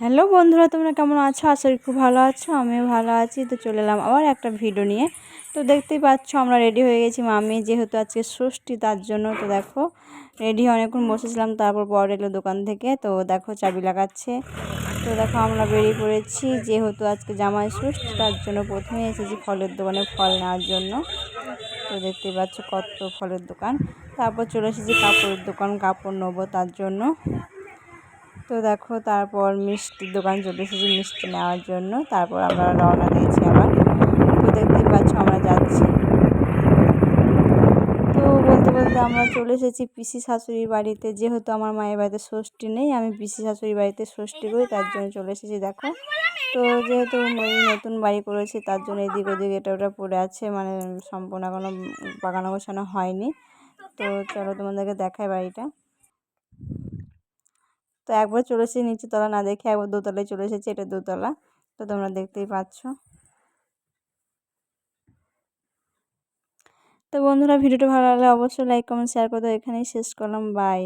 Hello বন্ধুরা, তোমরা কেমন আছো? আশা খুব ভালো আছো, আমিও ভালো আছি। তো চলে এলাম আবার একটা ভিডিও নিয়ে। তো দেখতেই পাচ্ছ, আমরা রেডি হয়ে গেছি। মামি যেহেতু আজকে ষষ্ঠী, তার জন্য তো দেখো রেডি অনেকক্ষণ বসেছিলাম। তারপর বর এলো দোকান থেকে, তো দেখো চাবি লাগাচ্ছে। তো দেখো আমরা বেরিয়ে পড়েছি, যেহেতু আজকে জামাই ষষ্ঠী, তার জন্য প্রথমে এসেছি ফলের দোকানে ফল নেওয়ার জন্য। তো দেখতেই পাচ্ছ কত ফলের দোকান। তারপর চলে এসেছি কাপড়ের দোকান, কাপড় নেব তার জন্য। তো দেখো তারপর মিষ্টির দোকান চলে এসেছি মিষ্টি নেওয়ার জন্য। তারপর আমরা রওনা দিয়েছি আবার। তো দেখতেই পাচ্ছ আমরা যাচ্ছি। তো বলতে বলতে আমরা চলে এসেছি পিসি শাশুড়ির বাড়িতে। যেহেতু আমার মায়ের বাড়িতে ষষ্ঠী নেই, আমি পিসি শাশুড়ির বাড়িতে ষষ্ঠী করি, তার জন্য চলে এসেছি, দেখো। তো যেহেতু ওই নতুন বাড়ি করেছি, তার জন্য এদিক ওদিক এটা ওটা পড়ে আছে মানে সম্পূর্ণ এখনও বাগানো গোছানো হয়নি। তো চলো তোমাদেরকে দেখায় বাড়িটা। তো একবার চলে এসেছি নিচে তলা না দেখে একবার দোতলায় চলে এসেছি, এটা দোতলা। তো তোমরা দেখতেই পাচ্ছ। তো বন্ধুরা, ভিডিওটা ভালো লাগলে অবশ্যই লাইক কমেন্ট শেয়ার করতে এখানেই শেষ করলাম। বাই